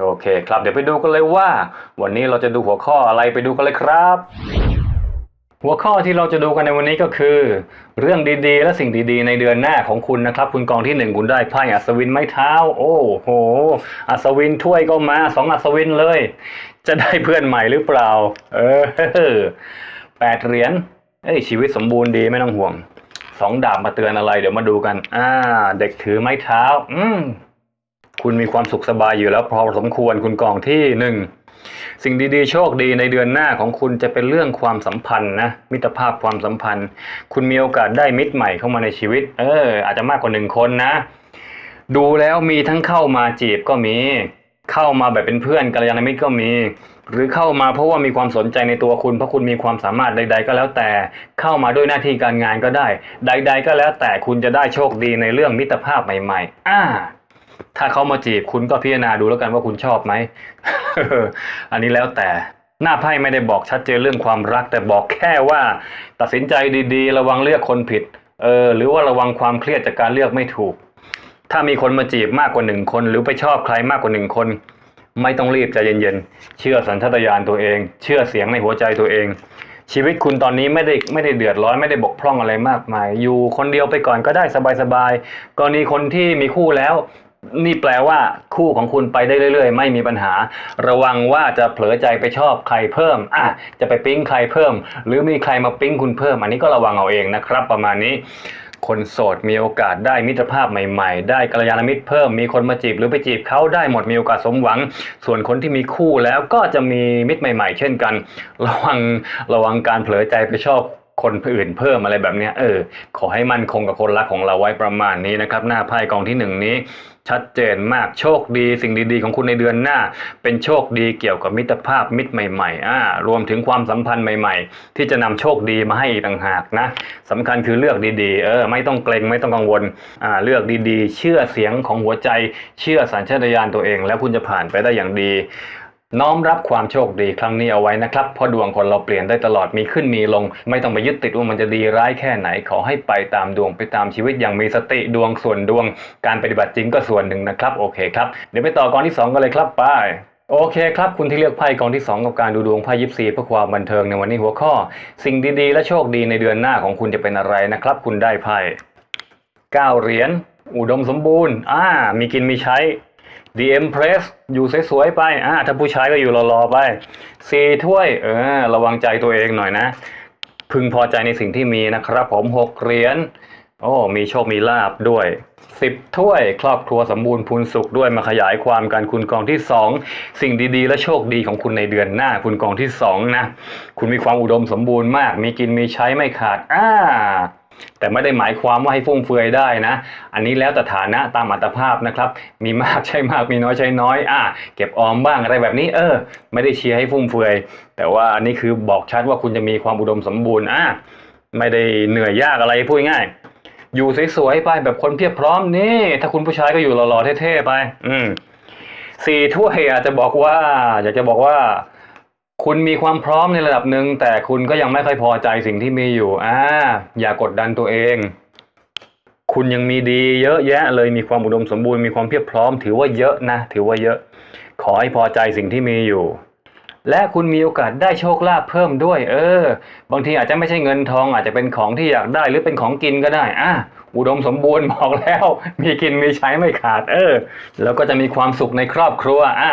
โอเคครับ เดี๋ยวไปดูกันเลยว่า วันนี้เราจะดูหัวข้ออะไรไปดูกันเลยครับ หัวข้อที่เราจะดูกันในวันนี้ก็คือ เรื่องดีๆ และสิ่งดีๆ ในเดือนหน้าของคุณนะครับ คุณกองที่หนึ่งคุณได้ไพ่อัศวินไม้เท้า โอ้โห อัศวินถ้วยก็มาสองอัศวินเลย จะได้เพื่อนใหม่หรือเปล่า เออแปดเหรียญเอ้ยชีวิตสมบูรณ์ดีไม่ต้องห่วงสองดาบมาเตือนอะไร เดี๋ยวมาดูกัน อ่า เด็กถือไม้เท้า อืม คุณมีความสุขสบายอยู่แล้วพอสมควรคุณกองที่หนึ่งสิ่งดีๆ โชคดีในเดือนหน้าของคุณจะเป็นเรื่องความสัมพันธ์นะมิตรภาพความสัมพันธ์ คุณมีโอกาสได้มิตรใหม่เข้ามาในชีวิต เออ อาจจะมากกว่าหนึ่งคนนะ ดูแล้วมีทั้งเข้ามาจีบก็มี เข้ามาแบบเป็นเพื่อนกัลยาณมิตรก็มี หรือเข้ามาเพราะว่ามีความสนใจในตัวคุณ เพราะคุณมีความสามารถใด ๆ ก็แล้วแต่เข้ามาด้วยหน้าที่การงานก็ได้ ใด ๆ ก็แล้วแต่คุณจะได้โชคดีในเรื่องมิตรภาพใหม่ ๆ อ่า ถ้าเขามาจีบคุณก็พิจารณาดูแล้วกันว่าคุณชอบไหม อันนี้แล้วแต่หน้าไพ่ไม่ได้บอกชัดเจนเรื่องความรัก แต่บอกแค่ว่า ตัดสินใจดีๆ ระวังเลือกคนผิด เออ หรือว่าระวังความเครียดจากการเลือกไม่ถูก ถ้ามีคนมาจีบมากกว่าหนึ่งคน หรือไปชอบใครมากกว่าหนึ่งคน ไม่ต้องรีบใจเย็นๆ เชื่อสัญชาตญาณตัวเอง เชื่อเสียงในหัวใจตัวเอง ชีวิตคุณตอนนี้ไม่ได้ไม่ได้เดือดร้อนไม่ได้บกพร่องอะไรมากมาย อยู่คนเดียวไปก่อนก็ได้สบายๆกรณีคนที่มีคู่แล้ว นี่แปลว่าคู่ของคุณไปได้เรื่อย ๆ ไม่มีปัญหา ระวังว่าจะเผลอใจไปชอบใครเพิ่มอะจะไปปิ๊งใครเพิ่ม หรือมีใครมาปิ๊งคุณเพิ่ม อันนี้ก็ระวังเอาเองนะครับ ประมาณนี้ คนโสดมีโอกาสได้มิตรภาพใหม่ๆ ได้กัลยาณมิตรเพิ่มมีคนมาจีบหรือไปจีบเขาได้หมดมีโอกาสสมหวัง ส่วนคนที่มีคู่แล้วก็จะมีมิตรใหม่ ๆ เช่นกัน ระวังระวังการเผลอใจไปชอบ คนอื่นเพิ่มอะไรแบบนี้เออ ขอให้มั่นคงกับคนรักของเราไว้ประมาณนี้นะครับ หน้าไพ่กองที่หนึ่งนี้ ชัดเจนมากโชคดี สิ่งดีๆ ของคุณในเดือนหน้า เป็นโชคดีเกี่ยวกับมิตรภาพมิตรใหม่ๆอ่ารวมถึงความสัมพันธ์ใหม่ๆ ที่จะนำโชคดีมาให้ต่างหากนะสำคัญคือเลือกดีๆ เออ ไม่ต้องเกรงไม่ต้องกังวลอ่าเลือกดีๆ เชื่อเสียงของหัวใจ เชื่อสัญชาตญาณตัวเอง แล้วคุณจะผ่านไปได้อย่างดี น้อมรับความโชคดีครั้งนี้เอาไว้นะครับ เพราะดวงคนเราเปลี่ยนได้ตลอดมีขึ้นมีลง ไม่ต้องไปยึดติดว่ามันจะดีร้ายแค่ไหน ขอให้ไปตามดวงไปตามชีวิตอย่างมีสติดวงส่วนดวง การปฏิบัติจริงก็ส่วนหนึ่งนะครับ โอเคครับ เดี๋ยวไปต่อกองที่สองกันเลยครับไปโอเคครับ คุณที่เลือกไพ่กองที่ 2 กับการดูดวงไพ่ยิปซีเพื่อความบันเทิงในวันนี้หัวข้อ สิ่งดีๆ และโชคดีในเดือนหน้าของคุณจะเป็นอะไรนะครับ คุณได้ไพ่เก้าเหรียญอุดมสมบูรณ์อ่ามีกินมีใช้ The Empress อยู่สวยๆไปอ่าถ้าผู้ชายก็อยู่รอๆไปสี่ถ้วยเออระวังใจตัวเองหน่อยนะ พึงพอใจในสิ่งที่มีนะครับ ผมหกเหรียญโอ้มีโชคมีลาบด้วยสิบถ้วยครอบครัวสมบูรณ์พูนสุขด้วยมาขยายความกันคุณกองที่สองสิ่งดีๆ และโชคดีของคุณในเดือนหน้าคุณกองที่สองนะ คุณมีความอุดมสมบูรณ์มาก มีกินมีใช้ไม่ขาดอ่า แต่ไม่ได้หมายความว่าให้ฟุ่มเฟือยได้นะ อันนี้แล้วแต่ฐานะตามอัตภาพนะครับ มีมากใช่มากมีน้อยใช้น้อย อะเก็บออมบ้างอะไรแบบนี้ เออ ไม่ได้เชียร์ให้ฟุ่มเฟือย แต่ว่าอันนี้คือบอกชัดว่าคุณจะมีความอุดมสมบูรณ์ อะไม่ได้เหนื่อยยากอะไรพูดง่าย อยู่สวยๆไปแบบคนเพียบพร้อมนี่ ถ้าคุณผู้ชายก็อยู่หล่อๆเท่ๆไป อืมสี่ถ้วยอาจจะบอกว่า อยากจะบอกว่า คุณมีความพร้อมในระดับหนึ่งแต่คุณก็ยังไม่ค่อยพอใจสิ่งที่มีอยู่อ่าอย่ากดดันตัวเอง คุณยังมีดีเยอะแยะเลยมีความอุดมสมบูรณ์มีความเพียบพร้อม ถือว่าเยอะนะ ถือว่าเยอะ ขอให้พอใจสิ่งที่มีอยู่ และคุณมีโอกาสได้โชคลาภเพิ่มด้วย เออ บางทีอาจจะไม่ใช่เงินทอง อาจจะเป็นของที่อยากได้หรือเป็นของกินก็ได้อะอุดมสมบูรณ์บอกแล้ว มีกินมีใช้ไม่ขาด เออ แล้วก็จะมีความสุขในครอบครัวอะ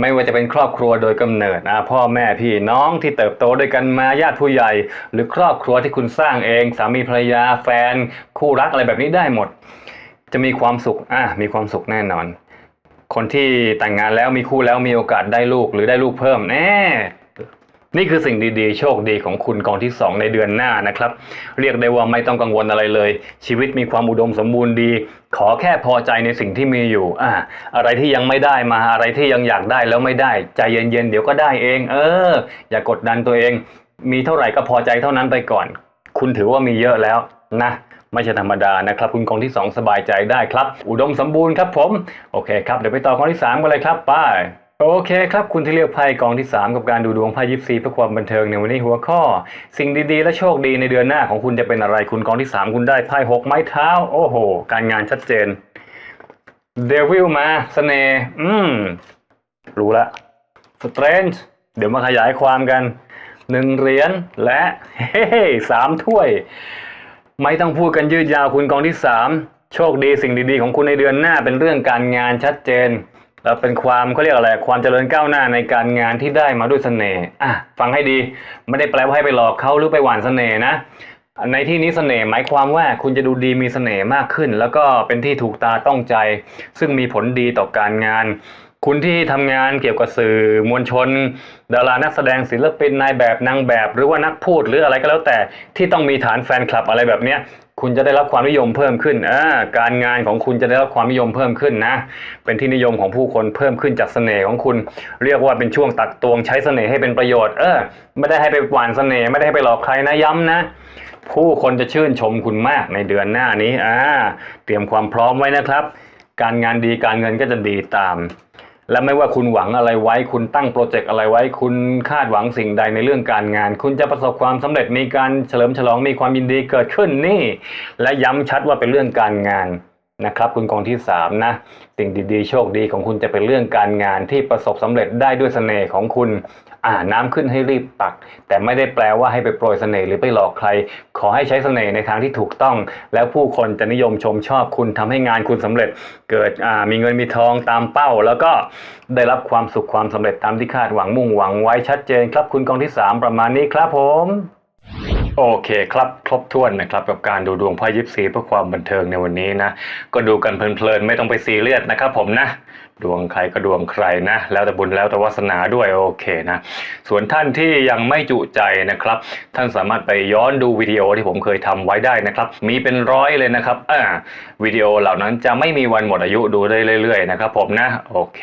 ไม่ว่าจะเป็นครอบครัวโดยกำเนิดอะพ่อแม่พี่น้องที่เติบโตด้วยกันมาญาติผู้ใหญ่ หรือครอบครัวที่คุณสร้างเอง สามีภรรยาแฟน คู่รักอะไรแบบนี้ได้หมด จะมีความสุขอะมีความสุขแน่นอน คนที่แต่งงานแล้วมีคู่แล้วมีโอกาสได้ลูกหรือได้ลูกเพิ่มแน่นี่คือสิ่งดีๆ โชคดีของคุณกองที่ 2 ในเดือนหน้านะครับ เรียกได้ว่าไม่ต้องกังวลอะไรเลย ชีวิตมีความอุดมสมบูรณ์ดี ขอแค่พอใจในสิ่งที่มีอยู่อ่าอะไรที่ยังไม่ได้มาอะไรที่ยังอยากได้แล้วไม่ได้ ใจเย็นๆ เดี๋ยวก็ได้เอง เออ อย่ากดดันตัวเอง มีเท่าไหร่ก็พอใจเท่านั้นไปก่อน คุณถือว่ามีเยอะแล้วนะ ไม่ใช่ธรรมดานะครับคุณกองที่ 2 สบายใจได้ครับ อุดมสมบูรณ์ครับผม โอเคครับ เดี๋ยวไปต่อกองที่ 3 กันเลยครับไปโอเคครับคุณที่เลือกไพ่กองที่ 3 กับการดูดวงไพ่ยิปซีเพื่อความบันเทิงในวันนี้หัวข้อ สิ่งดีๆ และโชคดีในเดือนหน้าของคุณจะเป็นอะไรคุณกองที่ 3 คุณได้ไพ่หกไม้เท้า โอ้โห การงานชัดเจนเดวิลมาเสน่ห์อืม รู้ละสเตรนจ์เดี๋ยวมาขยายความกันหนึ่งเหรียญและเฮ้สามถ้วย ไม่ต้องพูดกันยืดยาวคุณกองที่สามโชคดีสิ่งดีๆ ของคุณในเดือนหน้าเป็นเรื่องการงานชัดเจน แล้วเป็นความเขาเรียกอะไรความเจริญก้าวหน้าในการงานที่ได้มาด้วยเสน่ห์อะฟังให้ดีไม่ได้แปลว่าให้ไปหลอกเขาหรือไปหวานเสน่ห์นะในที่นี้เสน่ห์หมายความว่าคุณจะดูดีมีเสน่ห์มากขึ้น แล้วก็เป็นที่ถูกตาต้องใจ ซึ่งมีผลดีต่อการงาน คุณที่ทำงานเกี่ยวกับสื่อมวลชน ดารานักแสดงศิลปินนายแบบนางแบบ หรือว่านักพูดหรืออะไรก็แล้วแต่ที่ต้องมีฐานแฟนคลับอะไรแบบเนี้ยคุณจะได้รับความนิยมเพิ่มขึ้นอ่าการงานของคุณจะได้รับความนิยมเพิ่มขึ้นนะ เป็นที่นิยมของผู้คนเพิ่มขึ้นจากเสน่ห์ของคุณ เรียกว่าเป็นช่วงตักตวงใช้เสน่ห์ให้เป็นประโยชน์ เออ ไม่ได้ให้ไปหวานเสน่ห์ไม่ได้ให้ไปหลอกใครนะย้ำนะ ผู้คนจะชื่นชมคุณมากในเดือนหน้านี้อ่าเตรียมความพร้อมไว้นะครับ การงานดีการเงินก็จะดีตาม และไม่ว่าคุณหวังอะไรไว้ คุณตั้งโปรเจกต์อะไรไว้ คุณคาดหวังสิ่งใดในเรื่องการงาน คุณจะประสบความสำเร็จมีการเฉลิมฉลองมีความยินดีเกิดขึ้นนี่ และย้ำชัดว่าเป็นเรื่องการงานนะครับคุณกองที่สามนะสิ่งดีๆ โชคดีของคุณจะเป็นเรื่องการงานที่ประสบสำเร็จได้ด้วยเสน่ห์ของคุณ อ่าน้ำขึ้นให้รีบตัก แต่ไม่ได้แปลว่าให้ไปโปรยเสน่ห์หรือไปหลอกใคร ขอให้ใช้เสน่ห์ในทางที่ถูกต้อง แล้วผู้คนจะนิยมชมชอบคุณทำให้งานคุณสำเร็จ เกิดอ่ามีเงินมีทองตามเป้า แล้วก็ได้รับความสุขความสำเร็จตามที่คาดหวังมุ่งหวังไว้ชัดเจนครับคุณกองที่ 3 ประมาณนี้ครับผม โอเคครับ ครบถ้วนนะครับกับการดูดวงไพ่ยิปซีเพื่อความบันเทิงในวันนี้นะ ก็ดูกันเพลินๆ ไม่ต้องไปซีเรียสนะครับผมนะ ดวงใครก็ดวงใครนะ แล้วแต่บุญแล้วแต่วาสนาด้วยโอเคนะ ส่วนท่านที่ยังไม่จุใจนะครับ ท่านสามารถไปย้อนดูวิดีโอที่ผมเคยทำไว้ได้นะครับ มีเป็นร้อยเลยนะครับอ่าวิดีโอเหล่านั้นจะไม่มีวันหมดอายุดูได้เรื่อย ๆ นะครับผมนะ โอเค